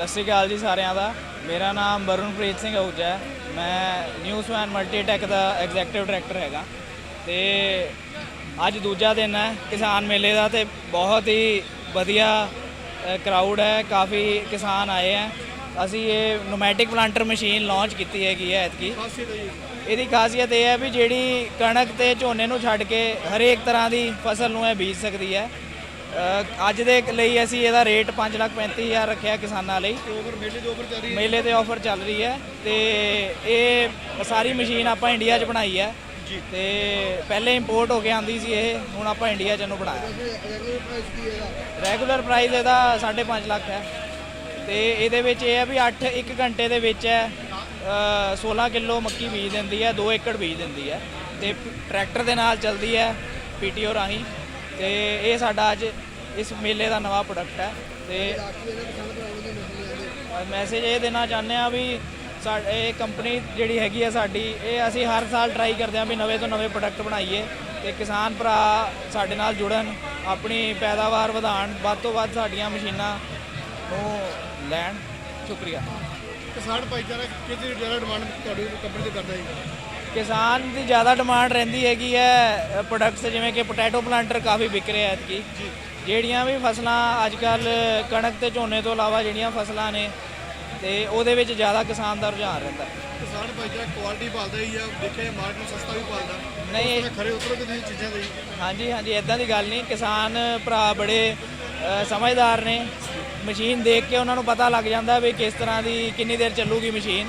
ਸਤਿ ਸ਼੍ਰੀ ਅਕਾਲ ਜੀ ਸਾਰਿਆਂ ਦਾ। ਮੇਰਾ ਨਾਮ ਵਰੁਣਪ੍ਰੀਤ ਸਿੰਘ ਅਹੂਜਾ ਹੈ। ਮੈਂ ਨਿਊਜ਼ਮੈਨ ਮਲਟੀਟੈਕ ਦਾ ਐਗਜ਼ੈਕਟਿਵ ਡਾਇਰੈਕਟਰ ਹੈਗਾ। ਤੇ ਅੱਜ ਦੂਜਾ ਦਿਨ ਹੈ, ਕਿਸਾਨ ਮੇਲੇ ਦਾ ਤੇ ਬਹੁਤ ਹੀ ਵਧੀਆ ਕਰਾਊਡ ਹੈ, ਕਾਫੀ ਕਿਸਾਨ ਆਏ ਹੈ। ਅਸੀਂ ਇਹ ਨੋਮੈਟਿਕ ਪਲਾਂਟਰ ਮਸ਼ੀਨ ਲਾਂਚ ਕੀਤੀ ਹੈਗੀ ਹੈ ਐਤਕੀ। ਇਹਦੀ ਖਾਸੀਅਤ ਇਹ ਹੈ ਵੀ ਜਿਹੜੀ ਕਣਕ ਤੇ ਝੋਨੇ ਨੂੰ ਛੱਡ ਕੇ ਹਰੇਕ ਤਰ੍ਹਾਂ ਦੀ ਫਸਲ ਨੂੰ ਇਹ ਬੀਜ ਸਕਦੀ ਹੈ। ਅੱਜ ਦੇ ਲਈ ਅਸੀਂ ਇਹਦਾ ਰੇਟ 535000 ਰੱਖਿਆ ਕਿਸਾਨਾਂ ਲਈ। ਓਵਰ ਮੇਲੇ ਦੇ ਓਵਰ ਚੱਲ ਰਹੀ ਹੈ? ਮੇਲੇ ਤੇ ਆਫਰ ਚੱਲ ਰਹੀ ਹੈ ਤੇ ਇਹ ਸਾਰੀ ਮਸ਼ੀਨ ਆਪਾਂ ਇੰਡੀਆ 'ਚ ਬਣਾਈ ਹੈ। ਤੇ ਪਹਿਲੇ ਇੰਪੋਰਟ ਹੋ ਕੇ ਆਂਦੀ ਸੀ ਇਹ ਹੁਣ ਆਪਾਂ ਇੰਡੀਆ 'ਚ ਇਹਨੂੰ ਬਣਾਇਆ। ਰੈਗੂਲਰ ਪ੍ਰਾਈਸ ਇਹਦਾ? 5.5 ਲੱਖ ਹੈ। ਤੇ ਇਹਦੇ ਵਿੱਚ ਇਹ ਹੈ ਵੀ 8 1 ਘੰਟੇ ਦੇ ਵਿੱਚ ਹੈ ਅ, 16 ਕਿਲੋ ਮੱਕੀ ਬੀਜ ਦਿੰਦੀ ਹੈ 2 ਏਕੜ ਬੀਜ ਦਿੰਦੀ ਹੈ। ਤੇ ਟਰੈਕਟਰ ਦੇ ਨਾਲ ਚੱਲਦੀ ਹੈ ਪੀਟੀਓ ਰਾਹੀਂ। ਤੇ ਇਹ ਸਾਡਾ ਅੱਜ ਇਸ ਮੇਲੇ ਦਾ ਨਵਾਂ ਪ੍ਰੋਡਕਟ ਹੈ ਤੇ ਮੈਸੇਜ ਇਹ ਦੇਣਾ ਚਾਹੁੰਦੇ ਆ ਵੀ ਸਾ- ਇਹ ਕੰਪਨੀ ਜਿਹੜੀ ਹੈਗੀ ਆ ਸਾਡੀ, ਇਹ ਅਸੀਂ ਹਰ ਸਾਲ ਟਰਾਈ ਕਰਦੇ ਆ ਵੀ ਨਵੇਂ ਤੋਂ ਨਵੇਂ ਪ੍ਰੋਡਕਟ ਬਣਾਈਏ ਤੇ ਕਿਸਾਨ ਭਰਾ ਸਾਡੇ ਨਾਲ ਜੁੜਨ, ਆਪਣੀ ਪੈਦਾਵਾਰ ਵਧਾਉਣ, ਵੱਧ ਤੋਂ ਵੱਧ ਸਾਡੀਆਂ ਮਸ਼ੀਨਾਂ ਨੂੰ ਲੈਣ। ਸ਼ੁਕਰੀਆ। ਕਿਸਾਨ ਭਾਈਚਾਰਾ, ਕਿਹਦੀ ਜ਼ਿਆਦਾ ਡਿਮਾਂਡ ਤੁਹਾਡੀ ਕੰਪਨੀ ਤੇ ਕਰਦਾ ਹੈ ਕਿਸਾਨ ਦੀ ਜ਼ਿਆਦਾ ਡਿਮਾਂਡ ਰਹਿੰਦੀ ਹੈਗੀ ਹੈ ਪ੍ਰੋਡਕਟਸ ਜਿਵੇਂ ਕਿ ਪੋਟੈਟੋ ਪਲਾਂਟਰ ਕਾਫੀ ਵਿਕ ਰਿਹਾ ਐਤਕੀ। ਜਿਹੜੀਆਂ ਵੀ ਫਸਲਾਂ ਅੱਜ ਕੱਲ ਕਣਕ ਤੇ ਝੋਨੇ ਤੋਂ ਇਲਾਵਾ ਜਿਹੜੀਆਂ ਫਸਲਾਂ ਨੇ ਤੇ ਉਹਦੇ ਵਿੱਚ ਜ਼ਿਆਦਾ ਕਿਸਾਨ ਦਾ ਰੁਝਾਨ ਰਹਿੰਦਾ ਕਿਸਾਨ ਭਾਈਚਾਰਾ ਕੁਆਲਿਟੀ ਭਾਲਦਾ ਹੀ ਆ ਦੇਖਿਆ ਮਾਰਕੀਟ ਨੂੰ ਸਸਤਾ ਵੀ ਭਾਲਦਾ ਨਹੀਂ ਖਰੇ ਉਤਰੋਗੇ ਤੁਸੀਂ ਚੀਜ਼ਾਂ ਦੇ ਹਾਂਜੀ ਹਾਂਜੀ ਇਦਾਂ ਦੀ ਗੱਲ ਨਹੀਂ। ਕਿਸਾਨ ਭਰਾ ਬੜੇ ਸਮਝਦਾਰ ਨੇ। ਮਸ਼ੀਨ ਦੇਖ ਕੇ ਉਹਨਾਂ ਨੂੰ ਪਤਾ ਲੱਗ ਜਾਂਦਾ ਵੀ ਕਿਸ ਤਰ੍ਹਾਂ ਦੀ ਕਿੰਨੀ ਦੇਰ ਚੱਲੂਗੀ ਮਸ਼ੀਨ।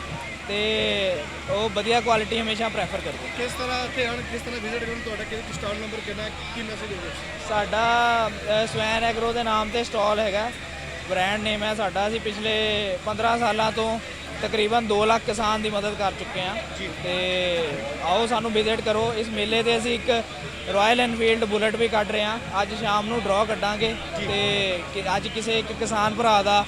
ਤੇ ਉਹ ਵਧੀਆ ਕੁਆਲਿਟੀ ਹਮੇਸ਼ਾ ਪ੍ਰੈਫਰ ਕਰਦੇ ਕਿਸ ਤਰ੍ਹਾਂ ਇੱਥੇ ਆਣ ਕਿਸ ਤਰ੍ਹਾਂ ਵਿਜ਼ਿਟ ਕਰਨ ਤੁਹਾਡਾ ਕਿਹੜਾ ਸਟਾਲ ਨੰਬਰ ਕਿੰਨਾ? ਕੀ ਮੈਸੇਜ ਹੋਵੇ ਸਾਡਾ ਅ, ਸਵੈਨ ਐਗਰੋ ਦੇ ਨਾਮ ਤੇ ਸਟਾਲ ਹੈਗਾ। ਬ੍ਰਾਂਡ ਨੇਮ ਹੈ ਸਾਡਾ। ਅਸੀਂ ਪਿਛਲੇ 15 ਸਾਲਾਂ ਤੋਂ ਤਕਰੀਬਨ 2 ਲੱਖ ਕਿਸਾਨ ਦੀ ਮਦਦ ਕਰ ਚੁੱਕੇ ਹਾਂ। ਤੇ ਆਓ ਸਾਨੂੰ ਵਿਜ਼ਿਟ ਕਰੋ। ਇਸ ਮੇਲੇ ਤੇ ਅਸੀਂ ਇੱਕ ਰਾਇਲ ਐਨਫੀਲਡ ਬੁਲਟ ਵੀ ਕੱਢ ਰਹੇ ਹਾਂ। ਅੱਜ ਸ਼ਾਮ ਨੂੰ ਡਰਾਅ ਕੱਢਾਂਗੇ। ਤੇ ਕਿ- ਅੱਜ ਕਿਸੇ ਇੱਕ ਕਿਸਾਨ ਭਰਾ ਦਾ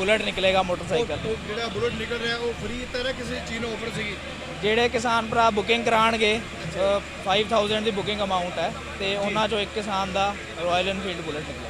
ਬੁਲਟ ਨਿਕਲੇਗਾ ਮੋਟਰਸਾਈਕਲ। ਜਿਹੜਾ ਬੁਲਟ ਨਿਕਲ ਰਿਹਾ ਉਹ ਫ੍ਰੀ ਤਰ੍ਹਾਂ ਕਿਸੇ ਚੀਜ਼ ਨੂੰ ਆਫਰ ਸੀਗੀ? ਜਿਹੜੇ ਕਿਸਾਨ ਭਰਾ ਬੁਕਿੰਗ ਕਰਾਣਗੇ 5000 ਦੀ ਬੁਕਿੰਗ ਅਮਾਉਂਟ ਹੈ ਤੇ ਉਹਨਾਂ ਚੋਂ ਇੱਕ ਕਿਸਾਨ ਦਾ ਰਾਇਲ ਐਨਫੀਲਡ ਬੁਲਟ ਨਿਕਲੇਗਾ।